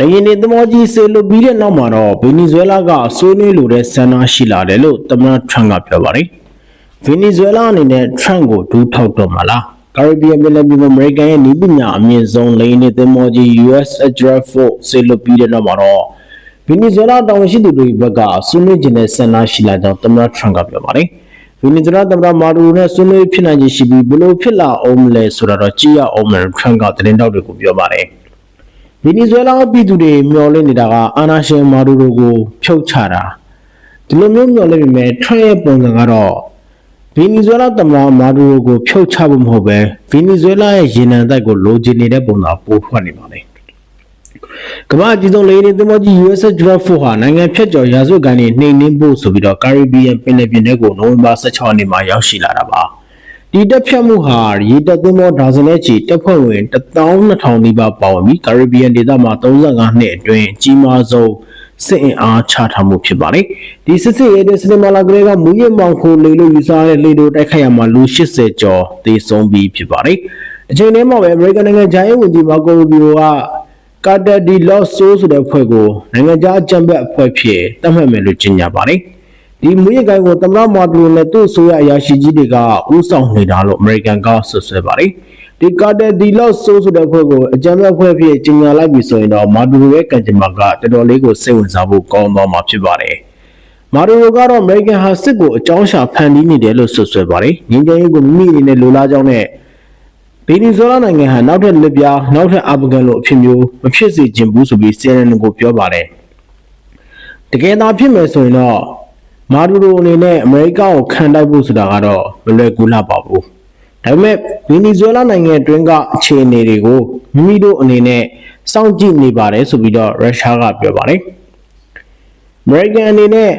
လေရင်နေသမောကြီးဆေလွတ်ပြီးတဲ့နောက်မှာတော့ဗင်နီဇွဲလားကဆွေးနွေးလိုတဲ့ဆန္ဒရှိလာတယ်လို့သမ္မတထရန့်ကပြောပါတယ်ဗင်နီဇွဲလားအနေနဲ့ထရန့်ကိုဒူးထောက်တော့မှာလားကာရစ်ဘီယံပြည်နယ်ပြည်မှာအမေရိကန်ရဲ့နီးပညာအမြင့်ဆုံးလေရင်နေသမောကြီး US Aircraft Force ဆေလွတ်ပြီးတဲ့နောက်မှာတော့ဗင်နီဇွဲလားတာဝန်ရှိသူတွေဘက်ကဆွေးနွေးခြင်းနဲ့ဆန္ဒရှိလာကြောင်းသမ္မတထရန့်ကပြောပါတယ်ဗင်နီဇွဲလားသမ္မတမာဒူရိုနဲ့ဆွေးနွေးဖြစ်နိုင်ခြင်းရှိပြီးဘယ်လိုဖြစ်လာအောင်မလဲဆိုတာတော့ကြည့်ရအောင်မယ်ထရန့်ကသတင်းတောက်တွေကိုပြောပါတယ် ဗင်နီဇွဲလားပြည်သူတွေမျှော်လင့်နေတာကအာနာရှင်မာဒူရိုကိုဖြုတ်ချတာဒီလိုမျိုးမျှော်လင့်ပေမဲ့ထရန့်ရဲ့ပုံစံကတော့ဗင်နီဇွဲလားသမ္မတမာဒူရိုကိုဖြုတ်ချဖို့မဟုတ်ပဲဗင်နီဇွဲလားရဲ့ရေနံတိုက်ကိုလိုချင်နေတဲ့ပုံစံပိုထွက်နေပါလေကမ္ဘာအကြီးဆုံးလေယာဉ်သင်္ဘောကြီး US Draft 4ဟာနိုင်ငံဖြတ်ကျော်ရာဇဝတ်ကန်တွေနှိမ်နင်းဖို့ဆိုပြီးတော့ Caribbean ပင်လယ်ပြင်ထဲကိုနိုဝင်ဘာ16ရက်နေ့မှာရောက်ရှိလာတာပါ ဒီတက်ဖြတ်မှုဟာရေတပ်သင်္ဘောဒါဇင်နဲ့ချီတပ်ဖွဲ့ဝင်12000နီးပါးပါဝင်ပြီး Caribbean ဒေသမှာ35နှစ်အတွင်းအကြီးမားဆုံးစစ်အင်အားချထားမှုဖြစ်ပါတယ်ဒီစစ်စစ်ရဲတဲ့စနေမာလာကလေးကမူရမောင်ခိုလေလို့ယူဆရတဲ့လေတို့တိုက်ခိုက်ရမှာလူ80ကျော်သေဆုံးပြီးဖြစ်ပါတယ်အချိန်ထဲမှာပဲ American နိုင်ငံဂျိုင်းဝန်ကြီးမာကိုရူဘီယိုကကာတာဒီလော့ဆိုဆိုတဲ့ဖွဲ့ကိုနိုင်ငံခြားအကြံဘက်အဖွဲ့ဖြစ်သတ်မှတ်မယ်လို့ကြေညာပါတယ်။ ဒီမူရကိုင်းကိုသမ္မတမာဒူရိုနဲ့သူ့အစိုးရအရာရှိကြီးတွေကဥဆောင်နေတာလို့အမေရိကန်ကဆွဆွဲပါတယ်။ဒီကာတာဒီလော့ဆိုဆိုတဲ့ဖွဲ့ကိုအကြံဘက်အဖွဲ့ဖြစ်ကြေညာလိုက်ပြီဆိုရင်တော့မာဒူရိုရဲ့ကံကြမ္မာကတော်တော်လေးကိုစိတ်ဝင်စားဖို့ကောင်းသွားမှာဖြစ်ပါတယ်။မာဒူရိုကတော့အမေရိကန်ဟာစစ်ကိုအကြောင်းရှာဖန်တီးနေတယ်လို့ဆွဆွဲပါတယ်။ငင်းကြရေးကိုမိမိအနေနဲ့လိုလားကြောင်းနဲ့ဗီနီဇွဲလားနိုင်ငံဟာနောက်ထပ်လက်ပြားနောက်ထပ်အာဖဂန်လိုအဖြစ်မျိုးမဖြစ်စေချင်ဘူးဆိုပြီး CNN ကိုပြောပါတယ်တကယ်သာဖြစ်မယ်ဆိုရင်တော့ မာဒူရိုအနေနဲ့အမေရိကကိုခံတိုက်ဖို့ဆိုတာကတော့မလွယ်ကူလှပါဘူးဒါပေမဲ့ဗီနီဇွဲလားနိုင်ငံအတွင်းကအခြေအနေတွေကိုမိမိတို့အနေနဲ့စောင့်ကြည့်နေပါတယ်ဆိုပြီးတော့ရုရှားကပြောပါတယ်အမေရိကန်အနေနဲ့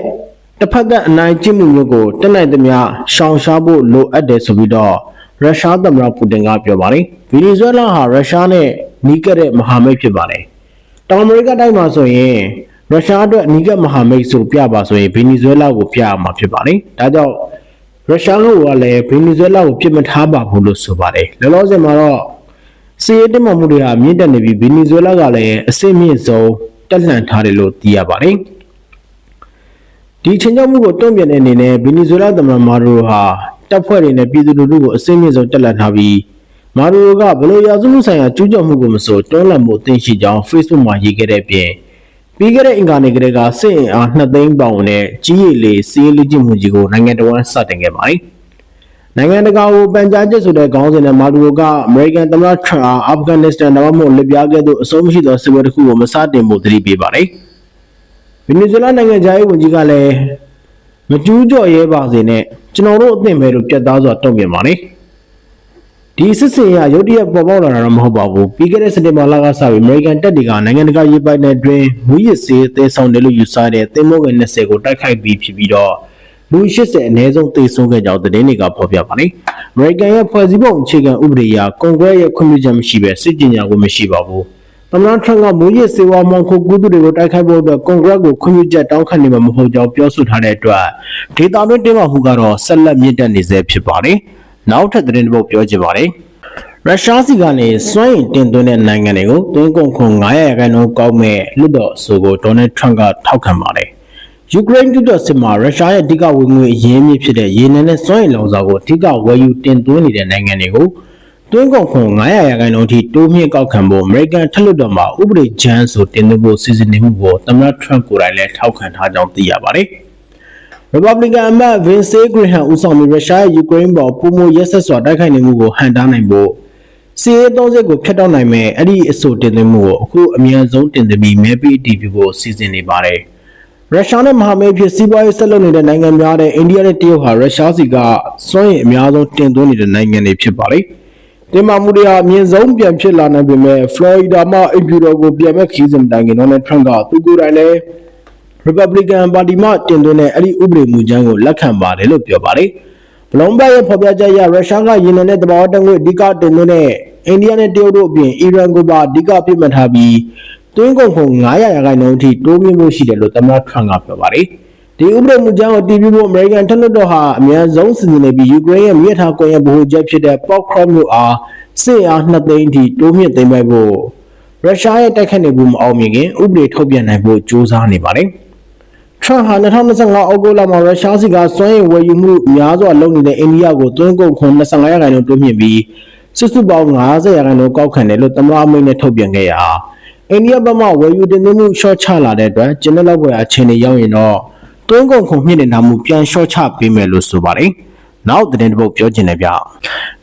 တစ်ဖက်သက်အနိုင်ကျင့်မှုမျိုးကိုတက်နိုင်သမျှရှောင်ရှားဖို့လိုအပ်တယ်ဆိုပြီးတော့ရုရှားသမ္မတပူတင်ကပြောပါတယ်ဗီနီဇွဲလားဟာရုရှားနဲ့နီးကပ်တဲ့မဟာမိတ်ဖြစ်ပါတယ်တောင်အမေရိကတိုင်းမှာဆိုရင် ရုရှားအတွက်နီးကပ်မဟာမိတ်ဆိုပြပါဆိုရင်ဗီနီဇွဲလားကိုပြရမှာဖြစ်ပါတယ်ဒါကြောင့်ရုရှားကလည်းဗီနီဇွဲလားကိုပြစ်မထားပါဘူးလို့ဆိုပါတယ်လောလောဆယ်မှာတော့စီးရဲတင်မှမှုတွေဟာမြင့်တက်နေပြီးဗီနီဇွဲလားကလည်းအဆင့်မြင့်ဆုံးတက်လှန်ထားတယ်လို့သိရပါတယ်ဒီချင်းချောက်မှုကိုတုံ့ပြန်တဲ့အနေနဲ့ဗီနီဇွဲလားသမ္မတမာဒူရိုဟာတပ်ဖွဲ့တွေနဲ့ပြည်သူလူထုကိုအစိမ့်မြင့်ဆုံးတက်လှန်ထားပြီးမာဒူရိုကဘလို့ရာဇဝတ်ဆိုင်ရာကျူးကျော်မှုကိုမဆိုတွန်းလှန်မှုအသင့်ရှိကြောင်း Facebook မှာရေးခဲ့တဲ့အပြင် ပြီးခဲ့တဲ့အင်္ဂါနေ့ကလေးကစစ်အင်အား2သိန်းပေါင်နဲ့ကြီးရည်လေးစီးရီးလေးကျမှုကြီးကိုနိုင်ငံတော်ဝန်စတင်ခဲ့ပါတယ်။နိုင်ငံတကာကိုပန်ကြားချက်ဆိုတဲ့ခေါင်းစဉ်နဲ့မာဒူရိုကအမေရိကန်သမ္မတထရန့်အားအာဖဂန်နစ္စတန်ဒါမှမဟုတ်လစ်ဗျားကဲ့သို့အဆုံးမရှိသောစစ်ပွဲတစ်ခုကိုမစတင်ဖို့သတိပေးပါတယ်။ဗီနီဇွဲလားနိုင်ငံသားရေးဝန်ကြီးကလည်းမကျူးကျော်ရဲပါစေနဲ့ကျွန်တော်တို့အသင့်ပဲလို့ပြတ်သားစွာတုံ့ပြန်ပါတယ် ဒီစစ်စင်ရရုတ်တရက်ပေါ်ပေါက်လာတာတော့မဟုတ်ပါဘူးပြီးခဲ့တဲ့စက်တင်ဘာလကစပြီးအမေရိကန်တပ်တွေကနိုင်ငံတကာရေးပိုင်နယ်တွင်မူရစ်စေးအသေးဆောင်တယ်လို့ယူဆတဲ့သင်္ဘောငယ်20ကိုတိုက်ခိုက်ပြီးဖြစ်ပြီးတော့လူ80အနည်းဆုံးသေဆုံးခဲ့ကြောင်းသတင်းတွေကဖော်ပြပါတယ်အမေရိကန်ရဲ့ဖွဲ့စည်းပုံအခြေခံဥပဒေအရကွန်ဂရက်ရဲ့ခွင့်ပြုချက်မရှိဘဲစစ်ကြေညာခွင့်မရှိပါဘူးသမ္မတထရန့်ကမိုးရစ်စေဝါမောင်ခုကူးသူတွေကိုတိုက်ခိုက်ဖို့အတွက်ကွန်ဂရက်ကိုခွင့်ပြုချက်တောင်းခံနေမှာမဟုတ်ကြောင်းပြောဆိုထားတဲ့အတွက်ဒေတာတွင်းတင်းမာမှုကတော့ဆက်လက်မြင့်တက်နေဆဲဖြစ်ပါတယ်။ နောက်ထပ်သတင်းတစ်ပုဒ်ပြောချင်ပါတယ်။ရုရှားစီကနေစွမ်းရည်တင်သွင်းတဲ့နိုင်ငံတွေကိုတွင်းကုန်ခွန်900ရာခိုင်နှုန်းကောက်မဲ့လွတ်တော်အဆိုကိုဒေါ်နယ်ထရန့်ကထောက်ခံပါတယ်။ယူကရိန်းကျူးကျော်စစ်မှာရုရှားရဲ့အဓိကဝင်ငွေအရင်းမြစ်ဖြစ်တဲ့ရေနံနဲ့စွမ်းရည်လောင်စာကိုအဓိကဝယ်ယူတင်သွင်းနေတဲ့နိုင်ငံတွေကိုတွင်းကုန်ခွန်900ရာခိုင်နှုန်းထိတိုးမြင့်ကောက်ခံဖို့အမေရိကန်ထက်လွှတ်တော်မှာဥပဒေကြမ်းဆိုတင်သွင်းဖို့စီစဉ်နေမှုကိုသမ္မတထရန့်ကိုယ်တိုင်လည်းထောက်ခံထားကြောင်းသိရပါတယ်။ Republican အမတ် Vince Graham ဦးဆောင်ပြီးရုရှားရဲ့ယူကရိန်းပေါ်ပုံမရက်ဆက်စွာတိုက်ခိုက်နေမှုကိုဟန်တားနိုင်ဖို့စီးရဲသုံးစစ်ကိုဖျက်တောက်နိုင်မဲ့အဲ့ဒီအဆိုတင်သွင်းမှုကိုအခုအများဆုံးတင်သွင်းပြီးမဲပေးအတည်ပြုဖို့စီစဉ်နေပါတယ်။ရုရှားနဲ့မဟာမိတ်ဖြစ်စီးပွားရေးဆက်လုပ်နေတဲ့နိုင်ငံများတဲ့အိန္ဒိယနဲ့တရုတ်ဟာရုရှားစီကစွန့်ရင်အများဆုံးတင်သွင်းနေတဲ့နိုင်ငံတွေဖြစ်ပါလေ။တင်မာမှုတွေဟာအမြင့်ဆုံးပြန်ဖြစ်လာနိုင်ပေမဲ့ဖလော်ရီဒါမှာအင်ဖြူတော်ကိုပြန်မဲ့ခီးစဉ်တိုင်ကဒေါ်နယ်ထရန့်ကသူကိုယ်တိုင်လည်း Republican ပါတီမှတင်သွင်းတဲ့အဲ့ဒီဥပဒေမူကြမ်းကိုလက်ခံပါတယ်လို့ပြောပါတယ်။ဘလုံဘတ်ရဲ့ဖော်ပြချက်အရရုရှားကယင်းနဲ့တဘာဝတငွေအဓိကတင်သွင်းတဲ့အိန္ဒိယနဲ့တရုတ်တို့အပြင်အီရန်ကိုပါအဓိကပြစ်မှတ်ထားပြီးတွင်းကုန်ခုံ900ရာခိုင်နှုန်းအထိတိုးမြင့်မှုရှိတယ်လို့သမ္မတထရန့်ကပြောပါတယ်။ဒီဥပဒေမူကြမ်းကိုတည်ပြီးဖို့အမေရိကန်ထက်လွှတ်တော်ဟာအများဆုံးစီစဉ်နေပြီးယူကရိန်းရဲ့မြေထားကွန်ရက်ဗဟိုချက်ဖြစ်တဲ့ Pokron မြို့အားစစ်အား2သိန်းအထိတိုးမြင့်သိမ်းပိုက်ဖို့ရုရှားရဲ့တိုက်ခတ်နေမှုမအောင်မြင်ခင်ဥပဒေထုတ်ပြန်နိုင်ဖို့ကြိုးစားနေပါတယ် ထရန့်ဟာ2025အောက်တိုဘာလမှာရုရှားစီကစွမ်းရည်ဝယ်ယူမှုများစွာလုပ်နေတဲ့အိန္ဒိယကိုသွင်းကုန်ခွန်25ရာခိုင်နှုန်းတိုးမြှင့်ပြီးစုစုပေါင်း90ရာခိုင်နှုန်းကောက်ခံတယ်လို့သမ္မတအမိန့်နဲ့ထုတ်ပြန်ခဲ့ရာအိန္ဒိယဘက်မှဝယ်ယူတင်သွင်းမှုရှော့ချလာတဲ့အတွက်ကျင်းတဲ့လောက်ွယ်အခြေအနေရောက်ရင်တော့သွင်းကုန်ခွန်မြင့်နေတာမှုပြန်ရှော့ချပေးမယ်လို့ဆိုပါတယ်နောက်သတင်းတစ်ပုဒ်ပြောချင်တယ်ဗျ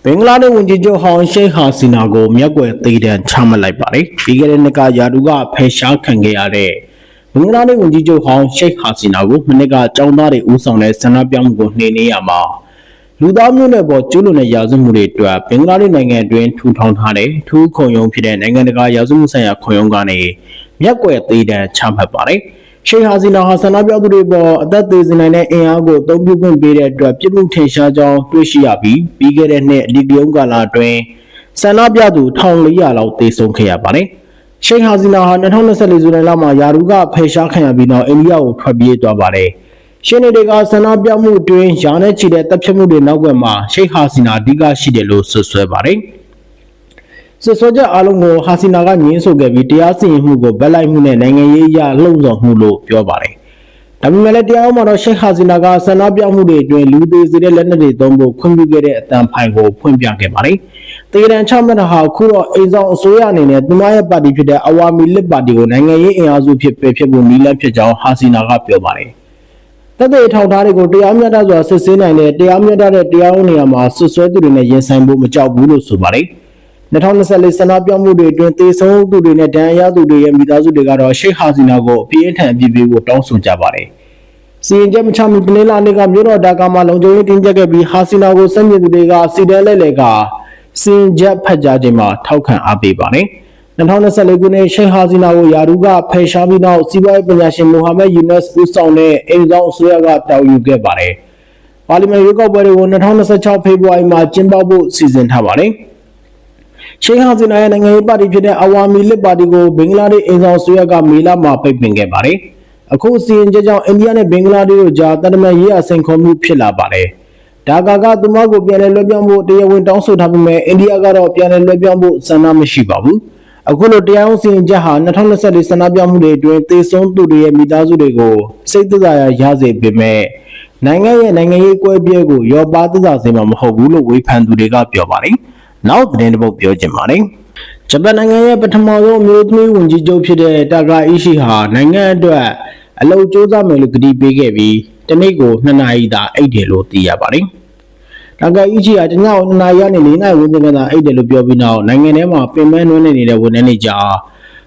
ဘင်္ဂလားဒေ့ရှ်ဝန်ကြီးချုပ်ဟောင်ရှိတ်ဟာစီနာကိုမျက်ကွယ်သေးတဲ့ချမှတ်လိုက်ပါတယ်ပြီးခဲ့တဲ့နှစ်ကယာဒူကဖယ်ရှားခံခဲ့ရတဲ့ဘ င်္ဂလားဒေ့ရှ်ဝန်ကြီးချုပ်ဟောင်ရှိတ်ဟာစီနာကိုမနစ်ကចောင်းသားတွေဦးဆောင်တဲ့ဆန္ဒပြမှုကိုနှိမ်နင်းရမှာလူသားမျိုးနဲ့ပေါ်ကျူးလွန်တဲ့ရာဇဝတ်မှုတွေအတွက်ဘင်္ဂလားဒေ့ရှ်နိုင်ငံအတွင်းထူထောင်ထားတဲ့ထူးခုံရုံးဖြစ်တဲ့နိုင်ငံတကာရာဇဝတ်မှုဆိုင်ရာခုံရုံးကနေမျက်ကွယ်သေးတဲ့ချမှတ်ပါတယ်ရှိဟာစီနာဟာဆန္ဒပြသူတွေပေါ်အသက်သေးစင်နိုင်တဲ့အင်အားကိုအသုံးပြုခွင့်ပေးတဲ့အတွက်ပြစ်မှုထင်ရှားကြောင်းတွေ့ရှိရပြီးပြီးခဲ့တဲ့နှစ်အဒီကယုံကာလအတွင်းဆန္ဒပြသူ1400လောက်သေဆုံးခဲ့ရပါတယ်။ ရှိဟာစီနာဟာ2024ဇူလိုင်လမှာယာရူကဖယ်ရှားခံရပြီးနောက်အိန္ဒိယကိုထွက်ပြေးသွားပါတယ်။ရှင်းနေတွေကဆန္ဒပြမှုအတွင်းယာနဲ့ချီတဲ့တပ်ဖြတ်မှုတွေနောက်ကွယ်မှာရှိဟာစီနာအဓိကရှိတယ်လို့ဆွဆွဲပါတယ်။ဆွဆွဲချက်အလုံးကိုဟာစီနာကညင်းဆိုခဲ့ပြီးတရားစီရင်မှုကိုဗက်လိုက်မှုနဲ့နိုင်ငံရေးအရလှုံ့ဆော်မှုလို့ပြောပါတယ်။ ဒါပေမဲ့လည်းတရားမှာတော့ရှိဟာစီနာကဆန္ဒပြမှုတွေအတွင်းလူသေးစေတဲ့လက်နက်တွေသုံးဖို့ခွင့်ပြုခဲ့တဲ့အတန်ဖိုင်ကိုဖွင့်ပြခဲ့ပါတယ်။တေရန်ချမှတ်တာဟာခုတော့အိမ်ဆောင်အစိုးရအနေနဲ့သူမရဲ့ပါတီဖြစ်တဲ့အဝါမီလစ်ပါတီကိုနိုင်ငံရေးအင်အားစုဖြစ်ပယ်ဖြစ်ဖို့နည်းလမ်းဖြစ်ကြောင်းဟာစီနာကပြောပါတယ်။တပ်တွေထောက်ထားတွေကိုတရားမျှတစွာစစ်ဆေးနိုင်တဲ့တရားမျှတတဲ့တရားဥပဒေမှာဆွဆွဲသူတွေနဲ့ရင်ဆိုင်ဖို့မကြောက်ဘူးလို့ဆိုပါတယ်။ 2024ဆန္ဒပြမှုတွေအတွင်းသေဆုံးသူတွေနဲ့ဒဏ်ရာရသူတွေရဲ့မိသားစုတွေကတော့ရှိတ်ဟာစီနာကိုအပြင်းထန်အပြစ်ပေးဖို့တောင်းဆိုကြပါတယ်။စီရင်ချက်မချမီပနေလာနေကမြို့တော်ဒါကာမှာလုံခြုံရေးတင်းကျပ်ခဲ့ပြီးဟာစီနာကိုစန့်ကျင်သူတွေကစီတဲလဲလဲကစီရင်ချက်ဖတ်ကြားခြင်းမှာထောက်ခံအားပေးပါတယ်။2024ခုနှစ်ရှိတ်ဟာစီနာကိုယာရူကဖယ်ရှားပြီးနောက်စီးပွားရေးပညာရှင်မိုဟာမက်ယူနက်ဦးဆောင်တဲ့အိမ်ဆောင်အစိုးရကတောင်းယူခဲ့ပါတယ်။ပါလီမန်ရွေးကောက်ပွဲတွေကို2026ဖေဖော်ဝါရီမှာကျင်းပဖို့စီစဉ်ထားပါတယ်။ ရှိဟာဇင်နာရဲ့နိုင်ငံရေးပါတီဖြစ်တဲ့အဝါမီလစ်ပါတီကိုဘင်္ဂလားဒေ့ရှ်အင်ဆောင်ဆွေးရကမေလမှာပိတ်ပင်ခဲ့ပါတယ်။အခုစီရင်ချက်ကြောင့်အိန္ဒိယနဲ့ဘင်္ဂလားဒေ့ရှ်တို့ကြားတန်တမန်ရေးအဆင်ခေါ်မှုဖြစ်လာပါတယ်။ဒါကာကသူမကိုပြန်လည်လွှဲပြောင်းဖို့တရားဝင်တောင်းဆိုထားပေမဲ့အိန္ဒိယကတော့ပြန်လည်လွှဲပြောင်းဖို့ဆန္ဒမရှိပါဘူး။အခုလိုတရားဝင်စီရင်ချက်ဟာ2024ဆန္ဒပြမှုတွေအတွင်းသေဆုံးသူတွေရဲ့မိသားစုတွေကိုစိတ်သက်သာရရစေပေမဲ့နိုင်ငံရဲ့နိုင်ငံရေးကွဲပြဲကိုရောပါသက်သာစေမှာမဟုတ်ဘူးလို့ဝေဖန်သူတွေကပြောပါတယ်။ နောက်သတင်းတစ်ပုဒ်ပြောချင်ပါတယ်ဂျပန်နိုင်ငံရဲ့ပထမဆုံးအမျိုးသမီးဝန်ကြီးချုပ်ဖြစ်တဲ့တာကာအီရှိဟာနိုင်ငံအတွက်အလုပ်စ조사မယ်လို့ကတိပေးခဲ့ပြီးတနေ့ကို2နာရီသာအိတ်တယ်လို့သိရပါတယ်။တာကာအီရှိဟာတညကို2နာရီကနေ4နာရီဝန်းကျင်ကသာအိတ်တယ်လို့ပြောပြီးနောက်နိုင်ငံထဲမှာပင်ပန်းနွမ်းနေတဲ့ဝန်ထမ်းတွေကြား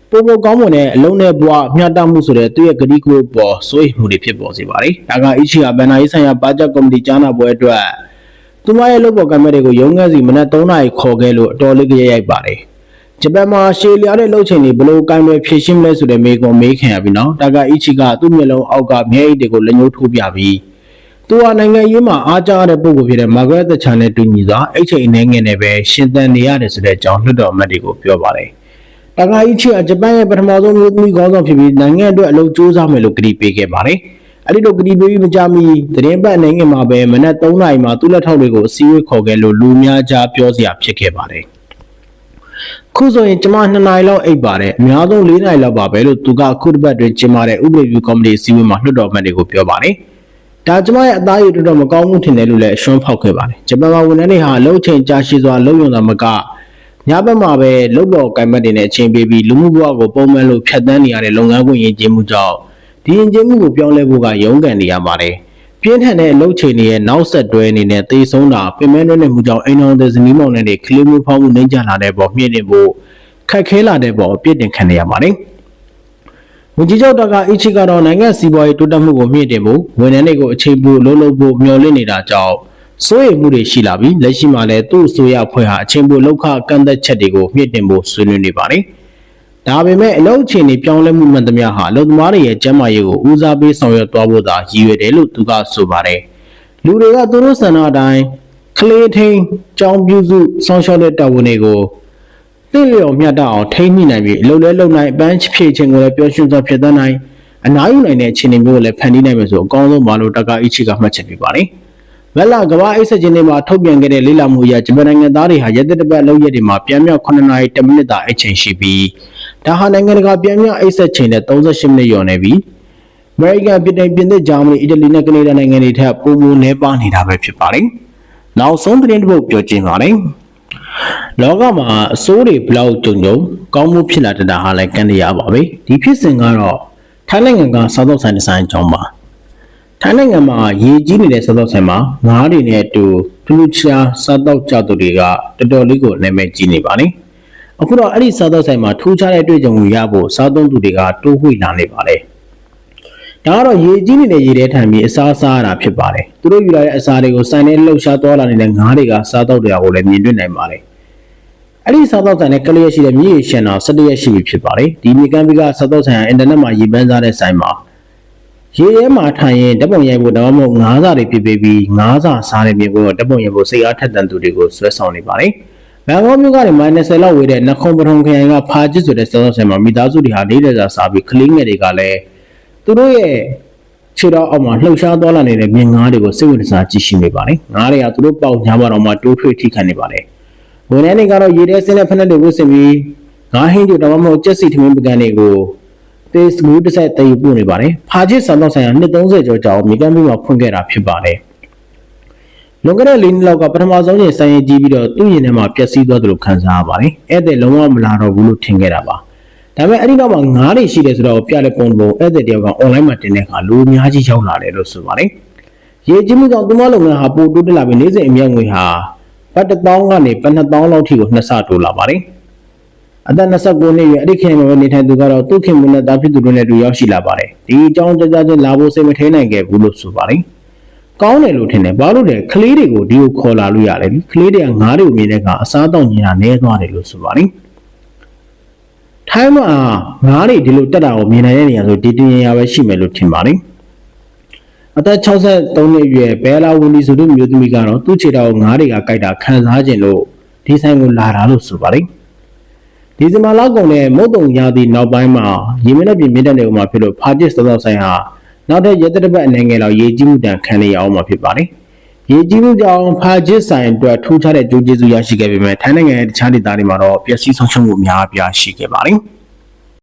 ပိုပိုကောင်းမွန်တဲ့အလုံးနဲ့ဘွားမျှတမှုဆိုတဲ့သူ့ရဲ့ကတိကဝတ်ပေါ်စိုးရိမ်မှုတွေဖြစ်ပေါ်စေပါတယ်။ဒါကအီရှိဟာဘန်နာရေးဆိုင်ရာဘာဂျက်ကော်မတီကြားနာပွဲအတွက် သူမရဲ့လုပ်ပေါ်ကံမဲ့တွေကိုရုံးငန်းစီမနက်3နာရီခေါ်ခဲ့လို့အတော်လေးကြရိုက်ပါတယ်ဂျပန်မှာရှေလျားတဲ့လှုပ်ချင်တွေဘလို့ကံတွေဖြည့်ရှင်းမလဲဆိုတဲ့မေကွန်မေးခံရပြီးနော်တာကာအီချီကသူ့မျက်လုံးအောက်ကမျက်ရည်တွေကိုလက်ညှိုးထိုးပြပြီးသူဟာနိုင်ငံရေးမှာအားကျတဲ့ပုံကိုဖြစ်တဲ့မာဂရက်သက်ချန်နဲ့တူညီစွာအိတ်ချိန်အနေငယ်နဲ့ပဲရှင်သန်နေရတယ်ဆိုတဲ့အကြောင်းလွှတ်တော်အမတ်တွေကိုပြောပါတယ်တာကာအီချီကဂျပန်ရဲ့ပထမဆုံးမျိုးသမီးခေါင်းဆောင်ဖြစ်ပြီးနိုင်ငံအတွက်အလုပ်ကြိုးစားမယ်လို့ကတိပေးခဲ့ပါတယ်။ အဲ့ဒီလိုကတိပေးပြီးမကြမီသတင်းပတ်နိုင်ငံမှာပဲမနက်3နာရီမှာသူ့လက်ထောက်တွေကိုအစည်းအဝေးခေါ်ခဲ့လို့လူများကြားပြောစရာဖြစ်ခဲ့ပါတယ်ခုဆိုရင်ကျမ2နာရီလောက်အိပ်ပါတယ်အများဆုံး4နာရီလောက်ပါပဲလို့သူကခုတစ်ပတ်တွင်ကျင်းပတဲ့ဥပဒေပြုကော်မတီအစည်းအဝေးမှာလွှတ်တော်အမတ်တွေကိုပြောပါတယ်ဒါကျမရဲ့အသားရည်တော်တော်မကောင်းမှုထင်တယ်လို့လည်းအရှုံးဖောက်ခဲ့ပါတယ်ဂျပန်မှာဝန်ထမ်းတွေဟာလှုပ်ချိန်ကြာရှည်စွာလှုပ်ယုံတာမကညဘက်မှာပဲလှုပ်ပေါ်ကိုင်မတ်တွေနဲ့အချိန်ပေးပြီးလူမှုဘဝကိုပုံမှန်လိုဖြတ်သန်းနေရတဲ့လုပ်ငန်းခွင်ရည်ကျင်းမှုကြောင့် ဒီရင်ကျင်းမှုကိုပြောင်းလဲဖို့ကရုန်းကန်နေရပါတယ်ပြင်းထန်တဲ့အလုပ်ချိန်တွေရဲ့နောက်ဆက်တွဲအနေနဲ့သေဆုံးတာပင်မနှဲ့မှုကြောင့်အိမ်တော်တဲ့ဇနီးမောင်နှံတွေကလေးမျိုးဖောက်မှုနှိမ့်ချလာတဲ့ပေါ်မြင့်နေဖို့ခက်ခဲလာတဲ့ပေါ်အပြစ်တင်ခံနေရပါတယ်ဝန်ကြီးချုပ်တကအီချီကတော့နိုင်ငံစီးပွားရေးတိုးတက်မှုကိုမြင့်တင်ဖို့ဝန်ထမ်းတွေကိုအခြေပြုလုံးလုံးဖို့မျှော်လင့်နေတာကြောင့်စိုးရိမ်မှုတွေရှိလာပြီးလက်ရှိမှာလည်းသူ့အစိုးရအဖွဲ့ဟာအချိန်ပိုလောက်ခကန့်သက်ချက်တွေကိုမြင့်တင်ဖို့ဆွေးနွေးနေပါတယ်။ ဒါပေမဲ့အလုပ်အခြေအနေပြောင်းလဲမှုမှန်သမျှဟာအလုပ်သမားတွေရဲ့ကျန်းမာရေးကိုဦးစားပေးဆောင်ရွက်သွားဖို့သာရည်ရွယ်တယ်လို့သူကဆိုပါတယ်။လူတွေကသူတို့ဆန္ဒအတိုင်းကလေးထိန်ကြောင်းပြုစုဆောင်ရှောက်တဲ့တာဝန်တွေကိုသိလျော်မျှတအောင်ထိန်းမိနိုင်ပြီးအလုပ်လဲလုပ်နိုင်အပန်းဖြည့်ခြင်းကိုလည်းပြောရှင်းစွာဖြစ်သနိုင်အနားယူနိုင်တဲ့အခြေအနေမျိုးကိုလည်းဖန်တီးနိုင်မယ်ဆိုအကောင်းဆုံးပါလို့တကာအီချီကမှတ်ချက်ပေးပါတယ်။မက်လာကဘာအိတ်ဆက်ခြင်းတွေမှာထုတ်ပြန်ခဲ့တဲ့လေးလာမှုအရဂျပန်နိုင်ငံသားတွေဟာရက်သက်တပတ်အလုပ်ရက်တွေမှာပြန်မြောက်9နာရီ10မိနစ်သာအချိန်ရှိပြီး ဒါဟာနိုင်ငံတကာပြန်မြအိတ်ဆက်ချိန်နဲ့38မိနစ်ကျော်နေပြီအမေရိကန်ပြည်တိုင်ပြင်သစ်ဂျာမနီအီတလီနဲ့ကနေဒါနိုင်ငံတွေထက်ပိုမိုနှဲပါနေတာပဲဖြစ်ပါတယ်နောက်ဆုံးသတင်းတစ်ပုဒ်ပြောချင်ပါတယ်လောကမှာအစိုးတွေဘလောက်ကြုံကြုံကောင်းမှုဖြစ်လာတတ်တာဟာလည်းကံတရားပါပဲဒီဖြစ်စဉ်ကတော့ထိုင်းနိုင်ငံကစားတော့ဆိုင်ဒီဇိုင်းအကြောင်းပါထိုင်းနိုင်ငံမှာရေကြီးနေတဲ့စားတော့ဆိုင်မှာငါးတွေနဲ့အတူထူးထူးခြားစားတော့ကြသူတွေကတော်တော်လေးကိုနာမည်ကြီးနေပါလေ အခုတော့အဲ့ဒီစားတော့ဆိုင်မှာထူးခြားတဲ့အတွေ့အကြုံကိုရဖို့စားသုံးသူတွေကတိုးဝှေ့လာနေပါလေဒါကတော့ရေကြီးနေတဲ့ရေထဲထံပြီးအစားစားရတာဖြစ်ပါတယ်သူတို့ယူလာတဲ့အစာတွေကိုဆိုင်ထဲလှုပ်ရှားသွားလာနေတဲ့ငါးတွေကစားတော့တရားကိုလည်းမြင်တွေ့နိုင်ပါလေအဲ့ဒီစားတော့ဆိုင်နဲ့ကလေးရရှိတဲ့မြေရေရှင်တော်17ရက်ရှိပြီဖြစ်ပါတယ်ဒီမြေကမ်းပြီးကစားတော့ဆိုင်ဟာအင်တာနက်မှာရေပန်းစားတဲ့ဆိုင်မှာရေထဲမှာထိုင်ရင်ဓာတ်ပုံရိုက်ဖို့ဒါမှမဟုတ်ငါးစာတွေပြပေးပြီးငါးစာစားနေပြင်ဖို့ဓာတ်ပုံရိုက်ဖို့စိတ်အားထက်သန်သူတွေကိုဆွဲဆောင်နေပါတယ်။ ဘန်ကောက်မြို့ကနေမိုင်20လောက်ဝေးတဲ့နခုံပထုံခရိုင်ကဖာကျစ်ဆိုတဲ့စောစောဆယ်မှာမိသားစုတွေဟာလေးတဲ့စာစားပြီးကလေးငယ်တွေကလည်းသူတို့ရဲ့ခြေတော်အောက်မှာလှုပ်ရှားသွားလာနေတဲ့မြင်ငါးတွေကိုစိတ်ဝင်စားကြည့်ရှုနေပါတယ်။ငါးတွေကသူတို့ပေါက်ညာမတော်မှာတိုးထွေးထိခိုက်နေပါတယ်။ဝန်ထမ်းတွေကတော့ရေထဲဆင်းတဲ့ဖက်နှက်တွေဝတ်ဆင်ပြီးငါးဟင်းတွေဒါမှမဟုတ်ကြက်စီထမင်းပကံတွေကိုတေးစကူတစ်ဆက်တည်ယူပို့နေပါတယ်။ဖာချစ်ဆန်တော့ဆိုင်ရာ230ကျော်ကြာအောင်မြေကမ်းပြီးမှဖွင့်ခဲ့တာဖြစ်ပါတယ်။ လွန်ခဲ့တဲ့၄နှစ်လောက်ကပထမဆုံးချိန်ဆိုင်ရင်ကြီးပြီးတော့သူ့ရင်ထဲမှာပျက်စီးသွားသလိုခံစားရပါတယ်။အဲ့တဲ့လုံးဝမလာတော့ဘူးလို့ထင်ခဲ့တာပါ။ဒါပေမဲ့အဲ့ဒီနောက်မှာငားတွေရှိတယ်ဆိုတော့ပြတဲ့ပုံပုံအဲ့တဲ့တယောက်က online မှာတင်တဲ့အခါလူအများကြီးရောက်လာတယ်လို့ဆိုပါတယ်။ရေကြီးမှုကြောင့်သူမလုပ်ငန်းဟာပိုတိုးတက်လာပြီးနေ့စဉ်အမြောက်ငွေဟာပတ်တစ်သောင်းကနေပတ်နှစ်သောင်းလောက်ထိကိုနှစ်ဆတိုးလာပါတယ်။အသက်29နှစ်အရွယ်အဲ့ဒီခင်မှာပဲနေထိုင်သူကတော့သူ့ခင်မွေးနဲ့တာဖြစ်သူတို့နဲ့တူရောက်ရှိလာပါတယ်။ဒီအကြောင်းကြကြချင်းလာဖို့စိတ်မထဲနိုင်ခဲ့ဘူးလို့ဆိုပါတယ်။ ကောင်းတယ်လို့ထင်တယ်။ဘာလို့လဲကလေးတွေကိုဒီကိုခေါ်လာလို့ရတယ်။ကလေးတွေကငားတွေကိုမြင်တဲ့အခါအစားတောက်နေတာနဲသွားတယ်လို့ဆိုပါတယ်။ထိုင်းမှာငားတွေဒီလိုတက်တာကိုမြင်နိုင်တဲ့နေရာဆိုဒီတင်ရရပဲရှိမယ်လို့ထင်ပါတယ်။အသက်63နှစ်အရွယ်ဘဲလာဝန်ဒီဆိုတဲ့မျိုးသမီးကတော့သူ့ခြေထောက်ကိုငားတွေကကြိုက်တာခံစားခြင်းလို့ဒီဆိုင်ကိုလာတာလို့ဆိုပါတယ်။ဒီဇင်ဘာလကုန်တဲ့မုတ်တုံရာသီနောက်ပိုင်းမှာရေမင်းနဲ့ပြင်မြင့်တက်နေဦးမှာဖြစ်လို့ဖာကျစ်စောစောဆိုင်ဟာ နောက်တဲ့ရက်သက်တစ်ပတ်အနေငယ်လောက်ရေကြီးမှုတန်ခံနေရအောင်မှာဖြစ်ပါတယ်။ရေကြီးမှုကြောင့်ဖာကျစ်ဆိုင်အတွက်ထူးခြားတဲ့ကြိုးကျေးဇူးရရှိခဲ့ပေမဲ့ထိုင်းနိုင်ငံရဲ့တခြားဒေသတွေမှာတော့ပျက်စီးဆုံးရှုံးမှုအများအပြားရှိခဲ့ပါတယ်။